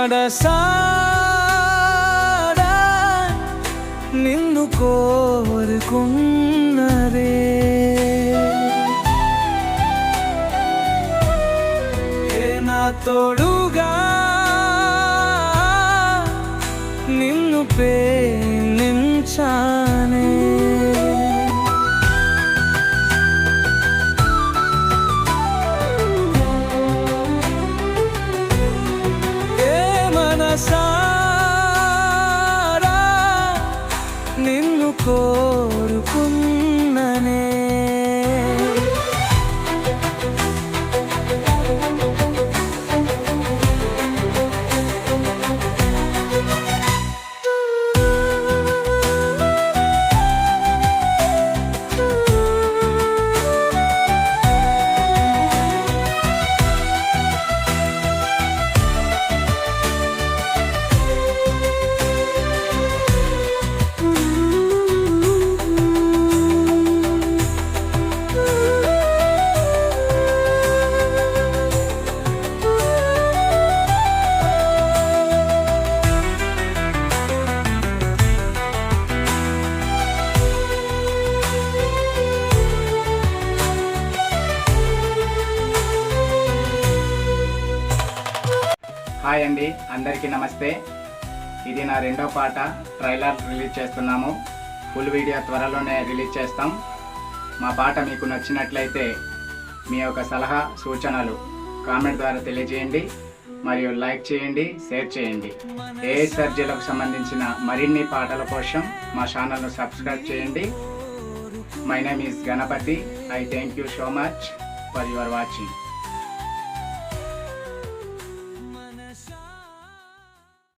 మనసారా నిన్ను కోరుకున్నరే ఏ నా తోడుగా నిన్ను ప్రేమించానే. మనసారా నిన్ను కోరుకున్ననే హాయ్ అండి అందరికీ నమస్తే. ఇది నా రెండో పాట ట్రైలర్ రిలీజ్ చేస్తున్నాము. ఫుల్ వీడియో త్వరలోనే రిలీజ్ చేస్తాం. మా పాట మీకు నచ్చినట్లయితే మీ యొక్క సలహా సూచనలు కామెంట్ ద్వారా తెలియజేయండి. మరియు లైక్ చేయండి షేర్ చేయండి. ఏ సర్జీలకు సంబంధించిన మరిన్ని పాటల కోసం మా ఛానల్ను సబ్స్క్రైబ్ చేయండి. My name is Ganapati. I thank you so much for your watching.